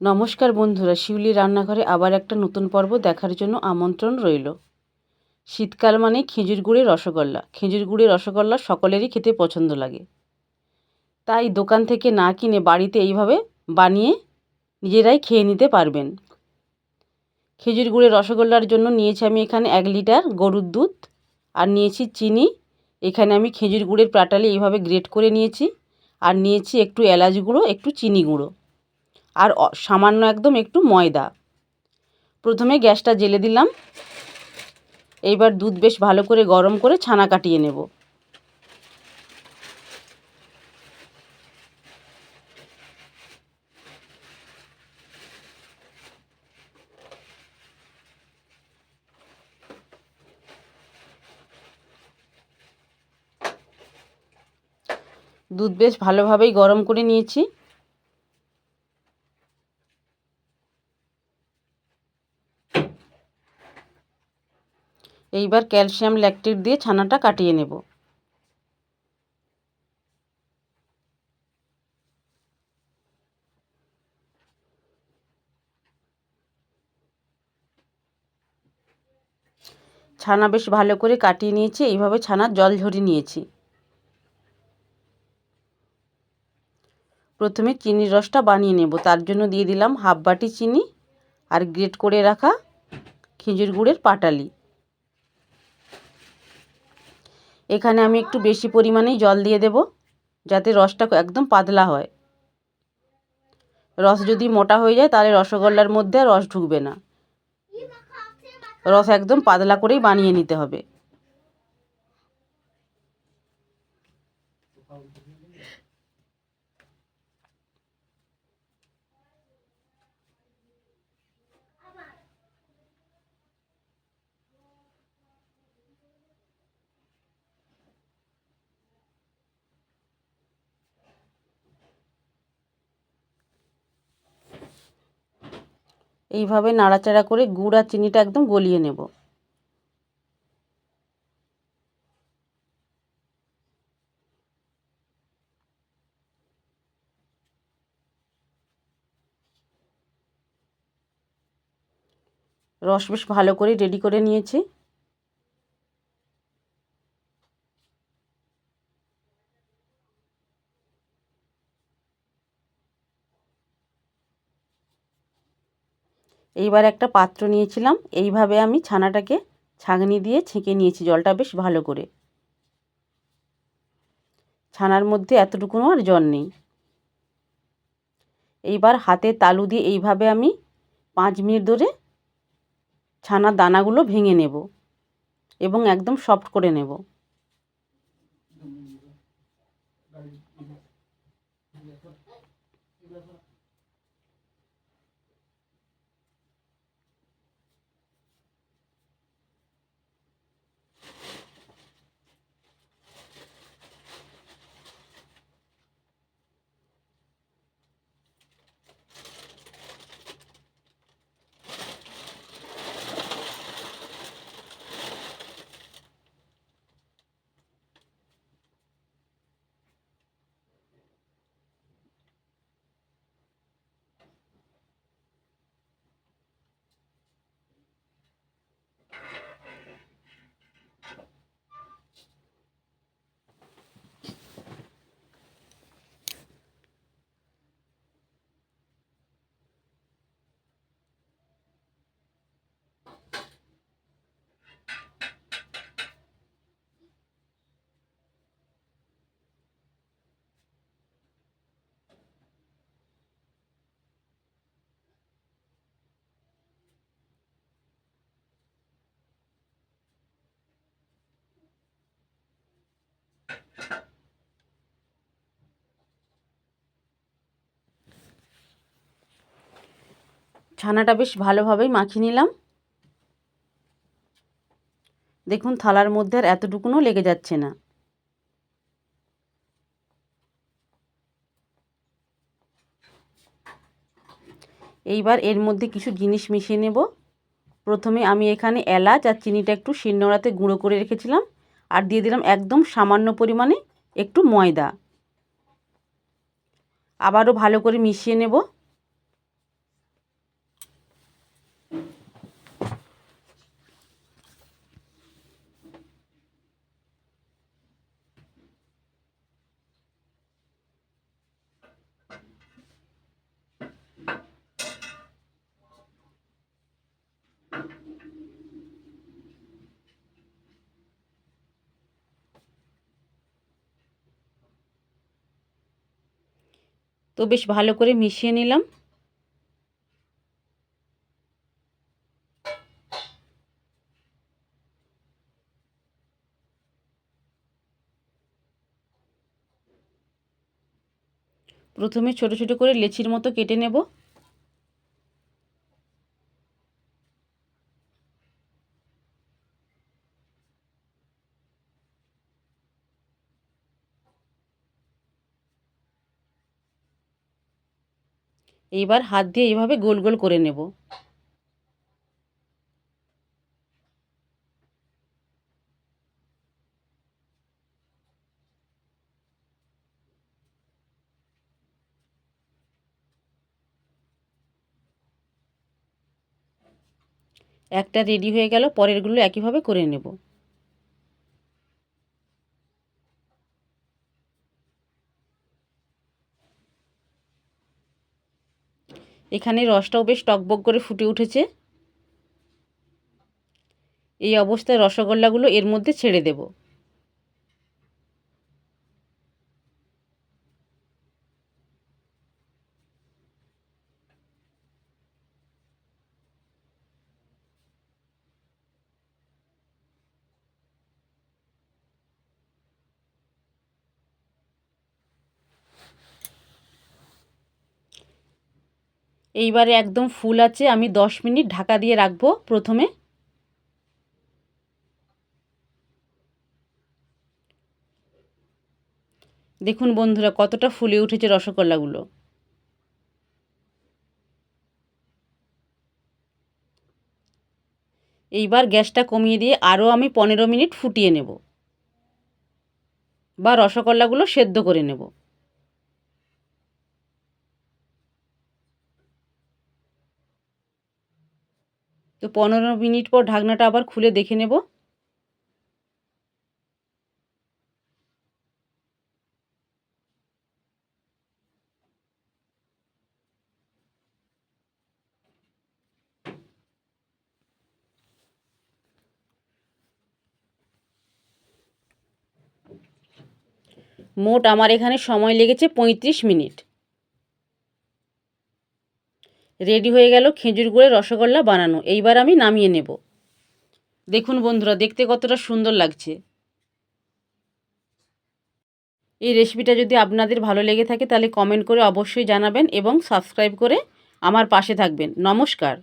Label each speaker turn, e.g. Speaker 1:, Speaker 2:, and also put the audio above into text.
Speaker 1: নমস্কার বন্ধুরা, শিউলি রান্নাঘরে আবার একটা নতুন পর্ব দেখার জন্য আমন্ত্রণ রইল। শীতকাল মানে খেজুর গুড়ের রসগোল্লা। খেজুর গুড়ের রসগোল্লা সকলেরই খেতে পছন্দ লাগে। তাই দোকান থেকে না কিনে বাড়িতে এইভাবে বানিয়ে নিজেরাই খেয়ে নিতে পারবেন। খেজুর গুড়ের রসগোল্লার জন্য নিয়েছি আমি এখানে এক লিটার গরুর দুধ আর নিয়েছি চিনি। এখানে আমি খেজুর গুড়ের প্রাটালি এইভাবে গ্রেট করে নিয়েছি। আর নিয়েছি একটু এলাচ গুঁড়ো, একটু চিনি গুঁড়ো। আর সামান্য একদম একটু ময়দা। প্রথমে গ্যাসটা জেলে দিলাম। এইবার দুধ বেশ ভালো করে গরম করে ছানা কাটিয়ে নেব। দুধ বেশ ভালোভাবেই গরম করে নিয়েছি। এইবার ক্যালসিয়াম ল্যাকটেট দিয়ে ছানাটা কাটিয়ে নেব। ছানা বেশ ভালো করে কাটিয়ে নিয়েছি, এইভাবে ছানার জল ঝরিয়ে নিয়েছি। প্রথমে চিনির রসটা বানিয়ে নেব, তার জন্য দিয়ে দিলাম হাফ বাটি চিনি আর গ্রেট করে রাখা খেজুর গুড়ের পাটালি। এখানে আমি একটু বেশি পরিমাণেই জল দিয়ে দেব, যাতে রসটা একদম পাতলা হয়। রস যদি মোটা হয়ে যায়, তাহলে রসগোল্লার মধ্যে রস ঢুকবে না। রস একদম পাতলা করেই বানিয়ে নিতে হবে। এইভাবে নাড়াচাড়া করে গুড় আর চিনিটা একদম গলিয়ে নেব। রস বেশ ভালো করে রেডি করে নিয়েছি। এইবার একটা পাত্র নিয়েছিলাম। এইভাবে আমি ছানাটাকে ছাঁকনি দিয়ে ছেঁকে নিয়েছি, জলটা বেশ ভালো করে। ছানার মধ্যে এতটুকুনও আর জল নেই। এইবার হাতে তালু দিয়ে এইভাবে আমি পাঁচ মিনিট ধরে ছানার দানাগুলো ভেঙে নেব এবং একদম সফট করে নেব। ছানাটা বেশ ভালোভাবেই মাখিয়ে নিলাম। দেখুন, থালার মধ্যে আর এতটুকুনও লেগে যাচ্ছে না। এইবার এর মধ্যে কিছু জিনিস মিশিয়ে নেব। প্রথমে আমি এখানে এলাচ আর চিনিটা একটু শিলনোড়াতে গুঁড়ো করে রেখেছিলাম আর দিয়ে দিলাম একদম সামান্য পরিমাণে একটু ময়দা। আবারও ভালো করে মিশিয়ে নেব। বেশ ভালো করে মিশিয়ে নিলাম। প্রথমে ছোট ছোট করে লেচির মতো কেটে নেব। এইবার হাত দিয়ে এইভাবে গোল গোল করে নেব। একটা রেডি হয়ে গেল, পরেরগুলো একইভাবে করে নেব। এখানে রসটাও বেশ টকবক করে ফুটে উঠেছে। এই অবস্থায় রসগোল্লাগুলো এর মধ্যে ছেড়ে দেব। এইবারে একদম ফুল আছে, আমি দশ মিনিট ঢাকা দিয়ে রাখব প্রথমে। দেখুন বন্ধুরা, কতটা ফুলে উঠেছে রসগোল্লাগুলো। এইবার গ্যাসটা কমিয়ে দিয়ে আরও আমি পনেরো মিনিট ফুটিয়ে নেব। বা রসগোল্লাগুলো সেদ্ধ করে নেব। তো পনেরো মিনিট পর ঢাকনাটা আবার খুলে দেখে নেব। মোট আমার এখানে সময় লেগেছে পঁয়ত্রিশ মিনিট। রেডি হয়ে গেল খেজুর গুঁড়ে রসগোল্লা বানানো। এইবার আমি নামিয়ে নেব। দেখুন বন্ধুরা, দেখতে কতটা সুন্দর লাগছে। এই রেসিপিটা যদি আপনাদের ভালো লেগে থাকে, তাহলে কমেন্ট করে অবশ্যই জানাবেন এবং সাবস্ক্রাইব করে আমার পাশে থাকবেন। নমস্কার।